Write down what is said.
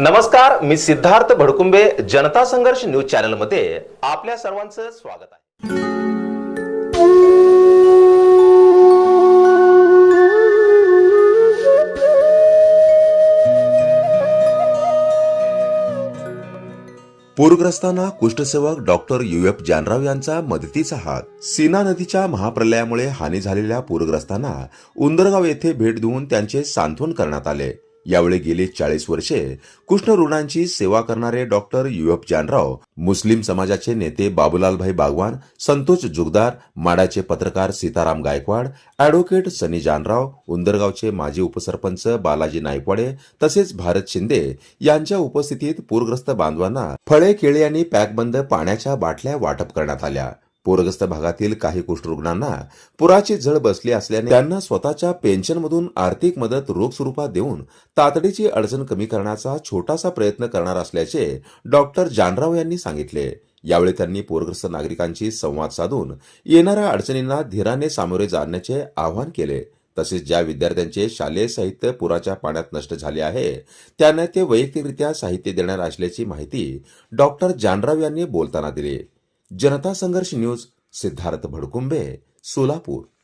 नमस्कार मी सिद्धार्थ भडकुंबे जनता संघर्ष न्यूज चॅनलमध्ये आपल्या सर्वांचं स्वागत आहे. पूरग्रस्तांना कुष्ठसेवक डॉक्टर यू. एफ. जानराव यांचा मदतीचा हात. सीना नदीच्या महाप्रलयामुळे हानी झालेल्या पूरग्रस्तांना उंदरगाव येथे भेट देऊन त्यांचे सांत्वन करण्यात आले. यावेळी गेली चाळीस वर्षे कुष्ठरुग्णांची सेवा करणारे डॉक्टर युएफ जानराव मुस्लिम समाजाचे नेते बाबूलालभाई बागवान संतोष जुगदार माडाचे पत्रकार सीताराम गायकवाड अॅडव्होकेट सनी जानराव उंदरगावचे माजी उपसरपंच बालाजी नायकवाडे तसेच भारत शिंदे यांच्या उपस्थितीत पूरग्रस्त बांधवांना फळे केळी आणि पॅकबंद पाण्याच्या बाटल्या वाटप करण्यात आल्या. पूरग्रस्त भागातील काही कुष्ठरुग्णांना पुराची झळ बसली असल्याने त्यांना स्वतःच्या पेन्शनमधून आर्थिक मदत रोख स्वरूपात देऊन तातडीची अडचण कमी करण्याचा छोटासा प्रयत्न करणार असल्याचे डॉक्टर जानराव यांनी सांगितले. यावेळी त्यांनी पूरग्रस्त नागरिकांशी संवाद साधून येणाऱ्या अडचणींना धीराने सामोरे जाण्याचे आवाहन केले. तसेच ज्या विद्यार्थ्यांचे शालेय साहित्य पुराच्या पाण्यात नष्ट झाले आहे त्यांना ते वैयक्तिकरित्या साहित्य देणार असल्याची माहिती डॉक्टर जानराव यांनी बोलताना दिली. जनता संघर्ष न्यूज सिद्धार्थ भडकुंबे सोलापूर.